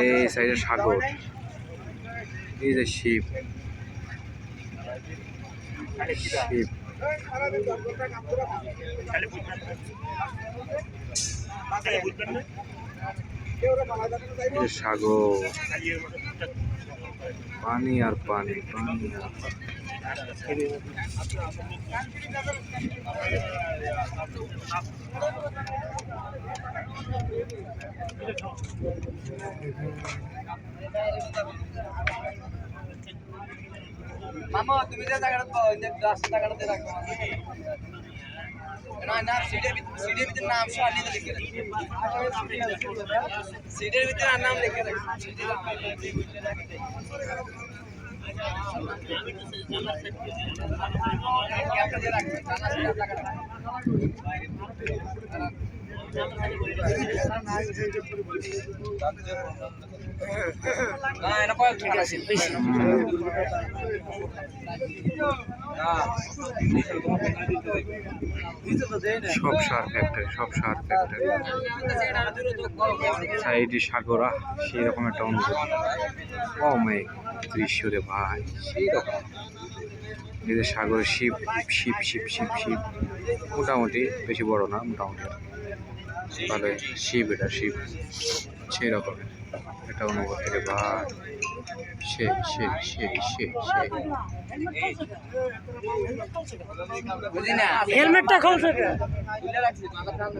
এই সাইডে সাগর। এই যে শিব। শিব। সাগর। পানি আর পানি পানি আর পানি। মামা, তুমি যে জায়গাটা পাও যে রাস্তা জায়গাটাতে রাখো। না না সিটের সিটের ভিতরে নাম সহ লিখে লিখে সিটের ভিতরে নাম লিখে রাখো। রাখবেন সব সার ফ্যাক্টরি সব সার ফ্যাক্টরি সাইডে সাগরা সেই রকম একটা অনুভূতি অমেঘ দৃশ্য রে ভাই সেই রকম এই যে সাগরের শিব শিব শিব শিব শিব মোটামুটি বেশি বড় না, মোটামুটি। তাহলে শিব এটা শিব। সেই রকমের এটা অনুভব থেকে ভাই সে সে সে সে বুঝি হেলমেটটা খুলে